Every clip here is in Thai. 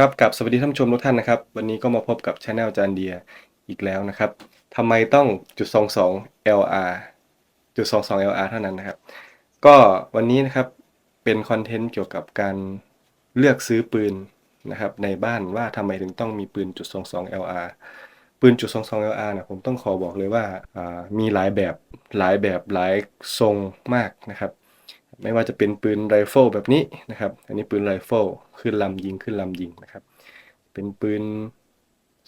ครับกับสวัสดีท่านผู้ชมทุกท่านนะครับ วันนี้ก็มาพบกับช anel จานเดียอีกแล้วนะครับทำไมต้องจุด22 LR จุด22 LR เท่านั้นนะครับ ก็วันนี้นะครับเป็นคอนเทนต์เกี่ยวกับการเลือกซื้อปืนนะครับในบ้านว่าทำไมถึงต้องมีปืนจุด22 LR ปืนจุด22 LR นะผมต้องขอบอกเลยว่าอ่ามีหลายแบบหลายแบบหลายทรงมากนะครับ ไม่ว่าจะเป็นปืนไรเฟิลแบบนี้นะครับ อันนี้ปืนไรเฟิลขึ้นลำยิงขึ้นลำยิงนะครับ เป็นปืน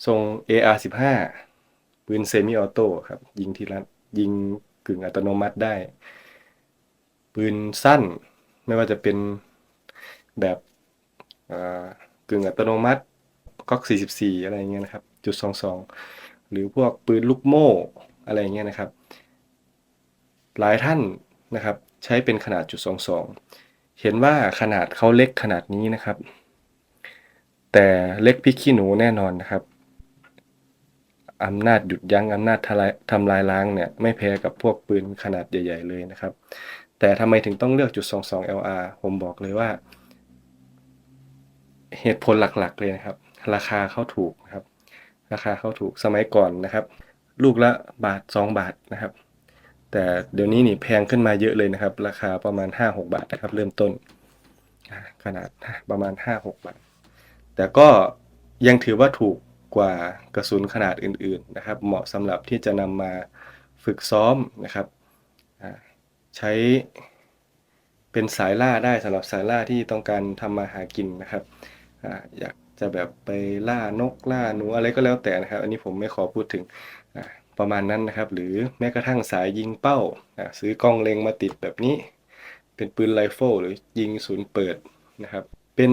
ทรง AR-15 ปืนเซมิออโต้ครับยิงทีละยิงกึ่งอัตโนมัติได้ ปืนสั้นไม่ว่าจะเป็นแบบกึ่งอัตโนมัติก๊อก 44 อะไรเงี้ยนะครับจุด22 หรือพวกปืนลูกโม่อะไรเงี้ยนะครับ หลายท่านนะครับ ใช้เป็นขนาดจุด22 เห็นว่าขนาดเขาเล็กขนาดนี้นะครับ แต่เล็กพริกขี้หนูแน่นอนนะครับอำนาจหยุดยั้งอำนาจทลายทำลายล้างเนี่ยไม่แพ้กับพวกปืนขนาดใหญ่ ๆ เลยนะครับ แต่ทำไมถึงต้องเลือกจุด22 LR ผมบอกเลยว่า เหตุผลหลักๆเลยนะครับ ราคาเขาถูกนะครับ ราคาเขาถูกสมัยก่อนนะครับ ลูกละบาท 2 บาทนะครับ แต่เดี๋ยวนี้นี่แพงขึ้นมาเยอะเลยนะครับ ราคาประมาณ 5-6 บาทนะครับ เริ่มต้น ขนาดประมาณ 5-6 บาท แต่ก็ยังถือว่าถูกกว่ากระสุนขนาดอื่น ๆนะครับ เหมาะสำหรับที่จะนำมาฝึกซ้อมนะครับ ใช้เป็นสายล่าได้สำหรับสายล่าที่ต้องการทำมาหากินนะครับอยากจะแบบไปล่านกล่าหนูอะไรก็แล้วแต่นะครับ อันนี้ผมไม่ขอพูดถึง ประมาณนั้นนะครับ หรือแม้กระทั่งสายยิงเป้า ซื้อกล้องเล็งมาติดแบบนี้ เป็นปืนไรเฟิลหรือยิงศูนย์เปิดนะครับ เป็น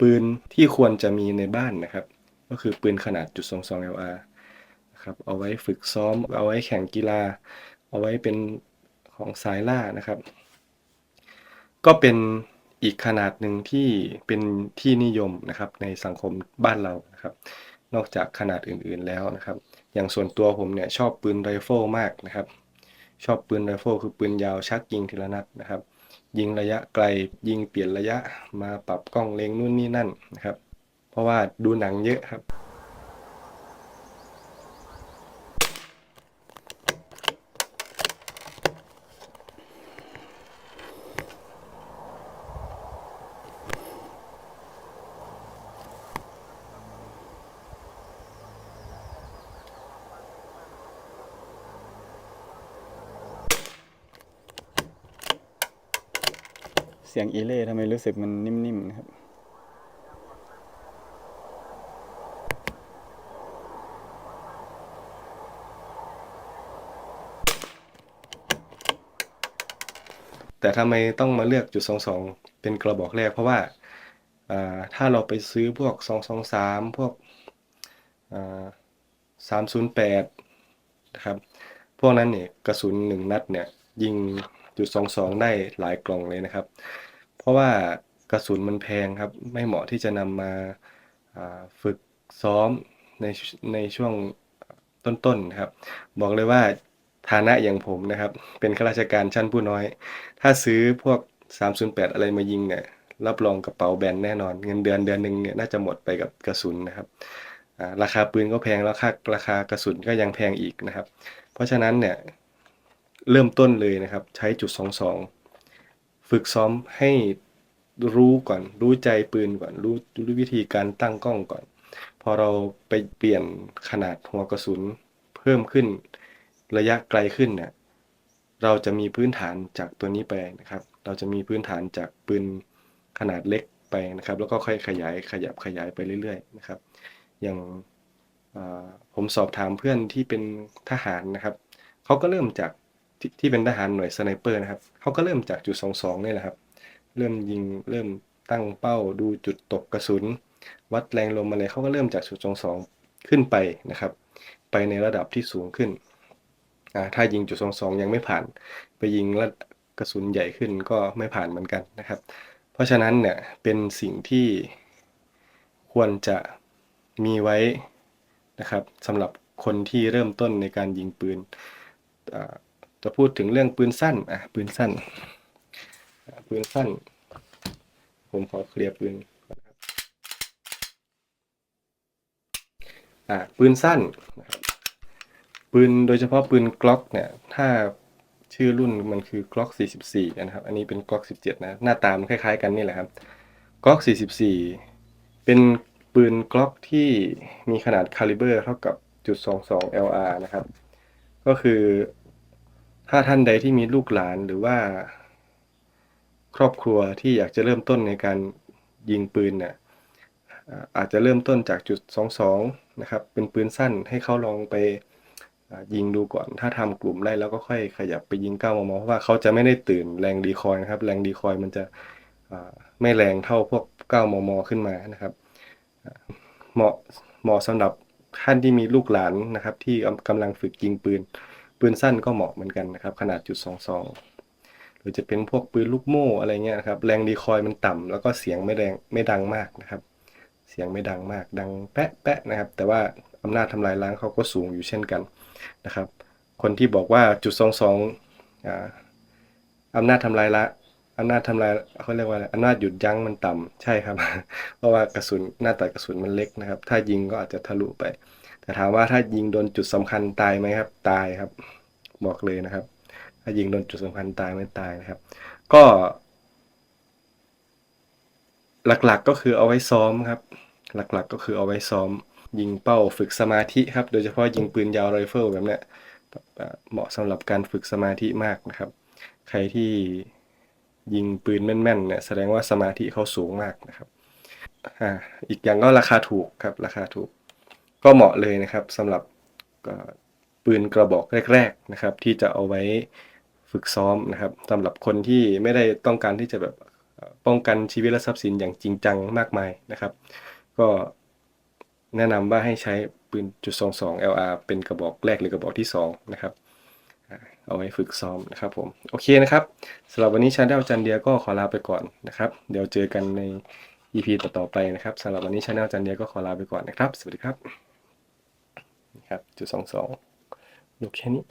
ปืนที่ควรจะมีในบ้านนะครับ ก็คือปืนขนาดจุด22 LR นะครับเอาไว้ฝึกซ้อม เอาไว้แข่งกีฬา เอาไว้เป็นของสายล่านะครับ ก็เป็นอีกขนาดหนึ่งที่เป็นที่นิยมนะครับในสังคมบ้านเรานะครับ นอกจากขนาดอื่นๆแล้วนะครับ อย่างส่วนตัวผมเนี่ยชอบปืนไรเฟิลมากนะครับ ชอบปืนไรเฟิลคือปืนยาวชักยิงทีละนัดนะครับ ยิงระยะไกลยิงเปลี่ยนระยะมาปรับกล้องเล็งนู่นนี่นั่นนะครับ เพราะว่าดูหนังเยอะครับ สียงอีเล่ทำไมรู้สึกมันนิ่มๆนะครับ แต่ทำไมต้องมาเลือกจุด22เป็นกระบอกแรก เพราะว่าถ้าเราไปซื้อพวก223พวกอ่า308นะครับ พวกนั้นเนี่ยกระสุน1นัดเนี่ยยิง จุด22ได้หลายกล่องเลยนะครับ เพราะว่ากระสุนมันแพงครับ ไม่เหมาะที่จะนำมาอ่าฝึกซ้อมในในช่วงต้นๆนะครับ บอกเลยว่าฐานะอย่างผมนะครับ เป็นข้าราชการชั้นผู้น้อย ถ้าซื้อพวก 308 อะไรมายิงเนี่ยรับรองกระเป๋าแบนแน่นอน เงินเดือนเดือนหนึ่งเนี่ยน่าจะหมดไปกับกระสุนนะครับราคาปืนก็แพงแล้วค่าราคากระสุนก็ยังแพงอีกนะครับ เพราะฉะนั้นเนี่ย เริ่มต้นเลยนะครับ ใช้จุด 22 ฝึกซ้อมให้รู้ก่อน รู้ใจปืนก่อน รู้รู้วิธีการตั้งกล้องก่อน พอเราไปเปลี่ยนขนาดหัวกระสุน เพิ่มขึ้นระยะไกลขึ้นเนี่ยเราจะมีพื้นฐานจากตัวนี้ไปนะครับ เราจะมีพื้นฐานจากปืนขนาดเล็กไปนะครับ แล้วก็ค่อยขยายขยับขยายไปเรื่อยๆนะครับ อย่างผมสอบถามเพื่อนที่เป็นทหารนะครับ เขาก็เริ่มจาก ที่ที่เป็นทหารหน่วยสไนเปอร์นะครับเขาก็เริ่มจากจุด22นี่แหละครับ เริ่มยิงเริ่มตั้งเป้าดูจุดตกกระสุน วัดแรงลมอะไรเขาก็เริ่มจากจุด22ขึ้นไปนะครับ ไปในระดับที่สูงขึ้นถ้ายิงจุดสองสองยังไม่ผ่าน ไปยิงแล้วกระสุนใหญ่ขึ้นก็ไม่ผ่านเหมือนกันนะครับ เพราะฉะนั้นเนี่ยเป็นสิ่งที่ควรจะมีไว้นะครับสำหรับคนที่เริ่มต้นในการยิงปืนอ จะพูดถึงเรื่องปืนสั้นอะปืนสั้นปืนสั้น ผมขอเคลียร์ปืนอนนะครับอ่าปืนสั้นนะครับปืนโดยเฉพาะปืนกล็อกเนี่ยถ้าชื่อรุ่นมันคือกล็อก44นะครับ อันนี้เป็นกล็อก17 นะ หน้าตามันคล้ายๆกันนี่แหละครับกล็อก44 เป็นปืนกล็อกที่มีขนาดคาลิเบอร์เท่ากับจุด22 LR นะครับ ก็คือ ถ้าท่านใดที่มีลูกหลานหรือว่า ครอบครัวที่อยากจะเริ่มต้นในการยิงปืนเนี่ยอาจจะเริ่มต้นจากจุด 22 นะครับ เป็นปืนสั้นให้เขาลองไปยิงดูก่อน ถ้าทำกลุ่มได้แล้วก็ค่อยขยับไปยิง9มมเพราะว่าเขาจะไม่ได้ตื่นแรงดีคอยนะครับ แรงดีคอยมันจะไม่แรงเท่าพวก9มมขึ้นมานะครับ เหมาะเหมาะสำหรับท่านที่มีลูกหลานนะครับ ที่กำกำลังฝึกยิงปืน ปืนสั้นก็เหมาะเหมือนกันนะครับ ขนาดจุด22หรือจะเป็นพวกปืนลูกโม่อะไรเงี้ยนะครับ แรงดีคอยมันต่ำแล้วก็เสียงไม่แรงไม่ดังมากนะครับ เสียงไม่ดังมาก ดังแปะแปะนะครับ แต่ว่าอำนาจทำลายล้างเขาก็สูงอยู่เช่นกันนะครับ คนที่บอกว่าจุดสองสองอ่าอำนาจทำลายละอำนาจทำลายเขาเรียกว่าอะไรอำนาจหยุดยั้งมันต่ำใช่ครับ เพราะว่ากระสุนหน้าตัดกระสุนมันเล็กนะครับ ถ้ายิงก็อาจจะทะลุไป แต่ถามว่าถ้ายิงโดนจุดสำคัญตายไหมครับ ตายครับ บอกเลยนะครับ ถ้ายิงโดนจุดสำคัญตายไม่ตายนะครับ ก็ หลักๆก็คือเอาไว้ซ้อมครับ หลักๆก็คือเอาไว้ซ้อม ยิงเป้าฝึกสมาธิครับ โดยเฉพาะยิงปืนยาวไรเฟิลแบบเนี้ยเอ่อเหมาะสำหรับการฝึกสมาธิมากนะครับ ใครที่ยิงปืนแม่นๆเนี่ยแสดงว่าสมาธิเขาสูงมากนะครับ อ่า อีกอย่างก็ราคาถูกครับ ราคาถูก ก็เหมาะเลยนะครับสำหรับปืนกระบอกแรก ๆนะครับ ที่จะเอาไว้ฝึกซ้อมนะครับสำหรับคนที่ไม่ได้ต้องการที่จะแบบป้องกันชีวิตและทรัพย์สินอย่างจริงจังมากมายนะครับ ก็แนะนำว่าให้ใช้ปืนจุด22 LR เป็นกระบอกแรกหรือกระบอกที่ 2 นะครับ เอาไว้ฝึกซ้อมนะครับผม โอเคนะครับสำหรับวันนี้ชาแนลจันเดียก็ขอลาไปก่อนนะครับ เดี๋ยวเจอกันใน EP ต่อๆไปนะครับสำหรับวันนี้ชาแนลจันเดียก็ขอลาไปก่อนนะครับ สวัสดีครับ ครับจุดสองสองอยู่แค่นี้